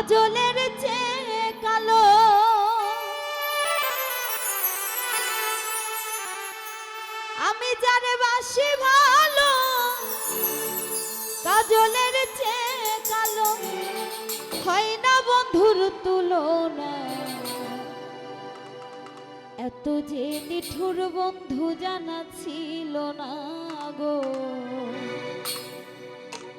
কাজলের চেয়ে কালো। আমি যারে বাসি ভালো, কাজলের চেয়ে কালো। হয় না বন্ধুর তুলনা। এত যে নিঠুর বন্ধু জানা ছিল না গো।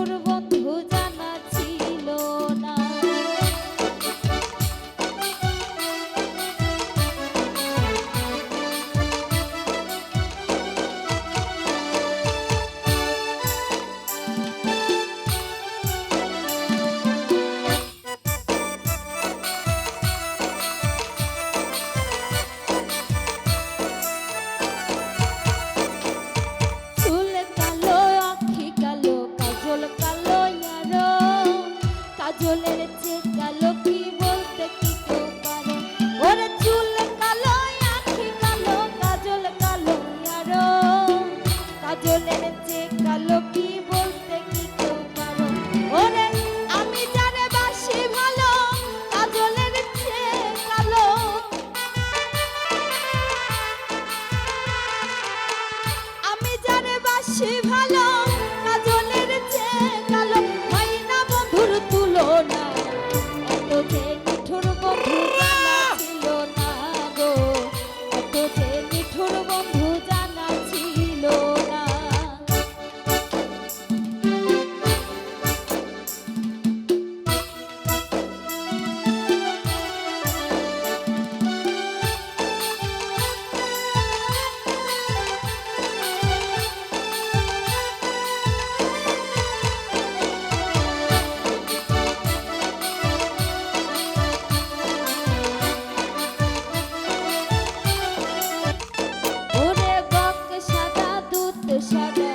করবো সাদা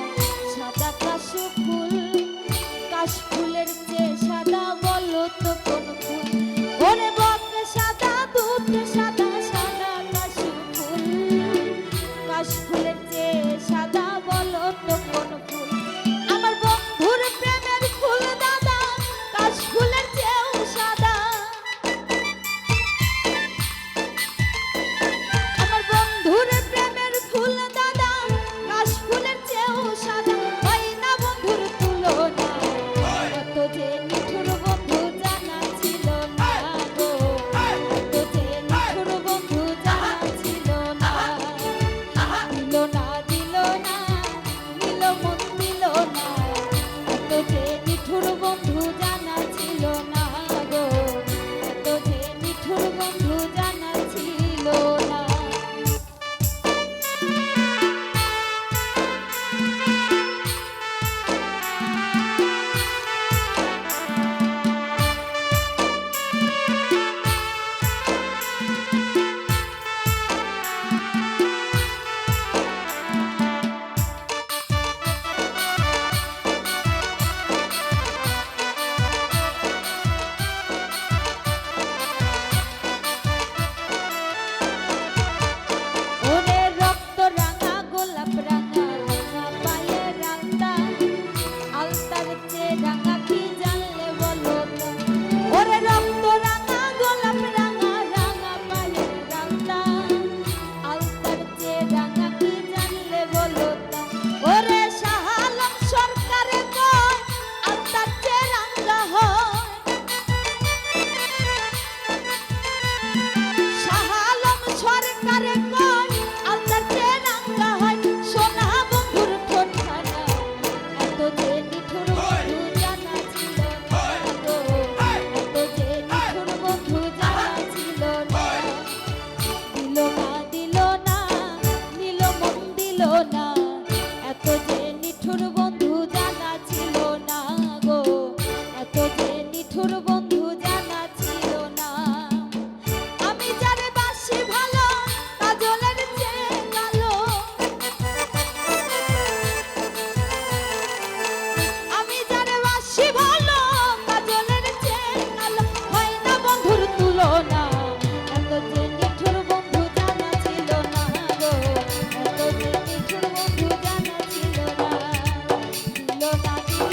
সাদা কাশু ফুল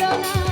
না